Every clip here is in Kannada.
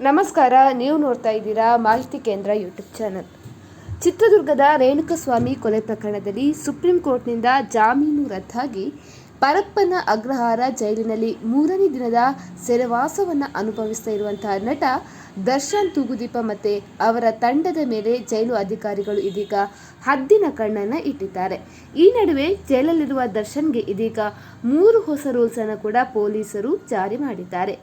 ನಮಸ್ಕಾರ, ನೀವು ನೋಡ್ತಾ ಇದ್ದೀರಾ ಮಾಹಿತಿ ಕೇಂದ್ರ ಯೂಟ್ಯೂಬ್ ಚಾನಲ್. ಚಿತ್ರದುರ್ಗದ ರೇಣುಕಸ್ವಾಮಿ ಕೊಲೆ ಪ್ರಕರಣದಲ್ಲಿ ಸುಪ್ರೀಂ ಕೋರ್ಟ್ನಿಂದ ಜಾಮೀನು ರದ್ದಾಗಿ ಪರಪ್ಪನ ಅಗ್ರಹಾರ ಜೈಲಿನಲ್ಲಿ ಮೂರನೇ ದಿನದ ಸೆರೆವಾಸವನ್ನು ಅನುಭವಿಸ್ತಾ ಇರುವಂತಹ ನಟ ದರ್ಶನ್ ತೂಗುದೀಪ ಮತ್ತೆ ಅವರ ತಂಡದ ಮೇಲೆ ಜೈಲು ಅಧಿಕಾರಿಗಳು ಇದೀಗ ಹದ್ದಿನ ಕಣ್ಣನ್ನು ಇಟ್ಟಿದ್ದಾರೆ. ಈ ನಡುವೆ ಜೈಲಲ್ಲಿರುವ ದರ್ಶನ್ಗೆ ಇದೀಗ ಮೂರು ಹೊಸ ರೂಲ್ಸನ್ನು ಕೂಡ ಪೊಲೀಸರು ಜಾರಿ ಮಾಡಿದ್ದಾರೆ.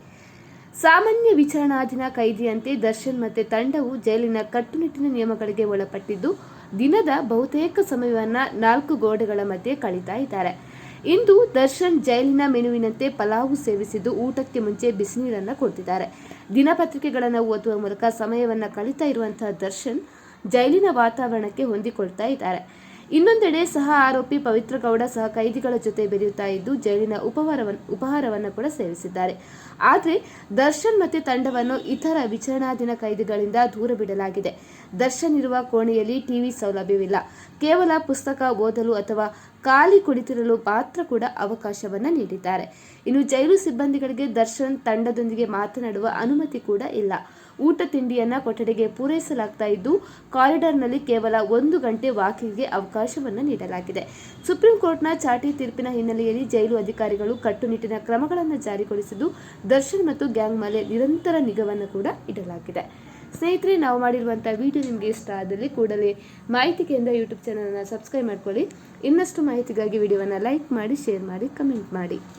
ಸಾಮಾನ್ಯ ವಿಚಾರಣಾಧೀನ ಕೈದಿಯಂತೆ ದರ್ಶನ್ ಮತ್ತೆ ತಂಡವು ಜೈಲಿನ ಕಟ್ಟುನಿಟ್ಟಿನ ನಿಯಮಗಳಿಗೆ ಒಳಪಟ್ಟಿದ್ದು, ದಿನದ ಬಹುತೇಕ ಸಮಯವನ್ನ ನಾಲ್ಕು ಗೋಡೆಗಳ ಮಧ್ಯೆ ಕಳೀತಾ ಇದ್ದಾರೆ. ಇಂದು ದರ್ಶನ್ ಜೈಲಿನ ಮೆನುವಿನಂತೆ ಪಲಾವು ಸೇವಿಸಿದ್ದು ಊಟಕ್ಕೆ ಮುಂಚೆ ಬಿಸಿನೀರನ್ನು ಕೊಡ್ತಿದ್ದಾರೆ. ದಿನಪತ್ರಿಕೆಗಳನ್ನು ಓದುವ ಮೂಲಕ ಸಮಯವನ್ನು ಕಳೀತಾ ಇರುವಂತಹ ದರ್ಶನ್ ಜೈಲಿನ ವಾತಾವರಣಕ್ಕೆ ಹೊಂದಿಕೊಳ್ತಾ ಇದ್ದಾರೆ. ಇನ್ನೊಂದೆಡೆ ಸಹ ಆರೋಪಿ ಪವಿತ್ರ ಗೌಡ ಸಹ ಕೈದಿಗಳ ಜೊತೆ ಬೆರೆಯುತ್ತಾ ಇದ್ದು ಜೈಲಿನ ಉಪಹಾರವನ್ನು ಉಪಹಾರವನ್ನು ಕೂಡ ಸೇವಿಸಿದ್ದಾರೆ. ಆದರೆ ದರ್ಶನ್ ಮತ್ತೆ ತಂಡವನ್ನು ಇತರ ವಿಚಾರಣಾಧೀನ ಕೈದಿಗಳಿಂದ ದೂರ ಬಿಡಲಾಗಿದೆ. ದರ್ಶನ್ ಇರುವ ಕೋಣೆಯಲ್ಲಿ ಟಿವಿ ಸೌಲಭ್ಯವಿಲ್ಲ. ಕೇವಲ ಪುಸ್ತಕ, ಓದಲು ಅಥವಾ ಖಾಲಿ ಕುಳಿತಿರಲು ಮಾತ್ರ ಕೂಡ ಅವಕಾಶವನ್ನ ನೀಡಿದ್ದಾರೆ. ಇನ್ನು ಜೈಲು ಸಿಬ್ಬಂದಿಗಳಿಗೆ ದರ್ಶನ್ ತಂಡದೊಂದಿಗೆ ಮಾತನಾಡುವ ಅನುಮತಿ ಕೂಡ ಇಲ್ಲ. ಊಟ ತಿಂಡಿಯನ್ನ ಕೊಠಡಿಗೆ ಪೂರೈಸಲಾಗ್ತಾ ಇದ್ದು, ಕಾರಿಡಾರ್ನಲ್ಲಿ ಕೇವಲ ಒಂದು ಗಂಟೆ ವಾಕಿಂಗ್ಗೆ ಅವಕಾಶವನ್ನು ನೀಡಲಾಗಿದೆ. ಸುಪ್ರೀಂ ಕೋರ್ಟ್ನ ಚಾಟಿ ತೀರ್ಪಿನ ಹಿನ್ನೆಲೆಯಲ್ಲಿ ಜೈಲು ಅಧಿಕಾರಿಗಳು ಕಟ್ಟುನಿಟ್ಟಿನ ಕ್ರಮಗಳನ್ನು ಜಾರಿಗೊಳಿಸಿದ್ದು, ದರ್ಶನ್ ಮತ್ತು ಗ್ಯಾಂಗ್ ಮೇಲೆ ನಿರಂತರ ನಿಗಾವನ್ನು ಕೂಡ ಇಡಲಾಗಿದೆ. ಸ್ನೇಹಿತರೆ, ನಾವು ಮಾಡಿರುವಂಥ ವಿಡಿಯೋ ನಿಮಗೆ ಇಷ್ಟ ಆದಲ್ಲಿ ಕೂಡಲೇ ಮಾಹಿತಿ ಕೇಂದ್ರ ಯೂಟ್ಯೂಬ್ ಚಾನಲನ್ನು ಸಬ್ಸ್ಕ್ರೈಬ್ ಮಾಡ್ಕೊಳ್ಳಿ. ಇನ್ನಷ್ಟು ಮಾಹಿತಿಗಾಗಿ ವಿಡಿಯೋವನ್ನು ಲೈಕ್ ಮಾಡಿ ಶೇರ್ ಮಾಡಿ ಕಮೆಂಟ್ ಮಾಡಿ.